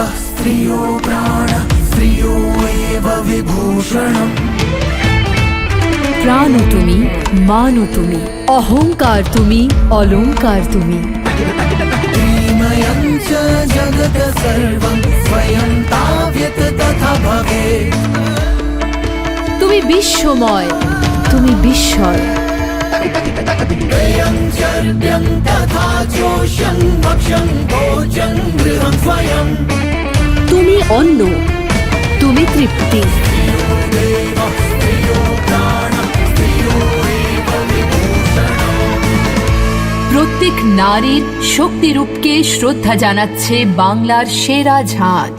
स्त्रियो प्राण स्त्रियो एव विभूषणम् প্রাণ তুমি মানও তুমি অহংকার তুমি অলংকার তুমি त्रिमयम् च जगत् सर्वम् स्वयं ताव्यत् तथा भवेत् তুমি বিশ্বময় তুমি বিস্ময় व्ययम् चर्प्यम् तथा चोष्यम् তুমি অন্ন তুমি তৃপ্তি। প্রত্যেক নারীর শক্তিরূপকে শ্রদ্ধা জানাচ্ছে বাংলার সেরা ঝাঁঝ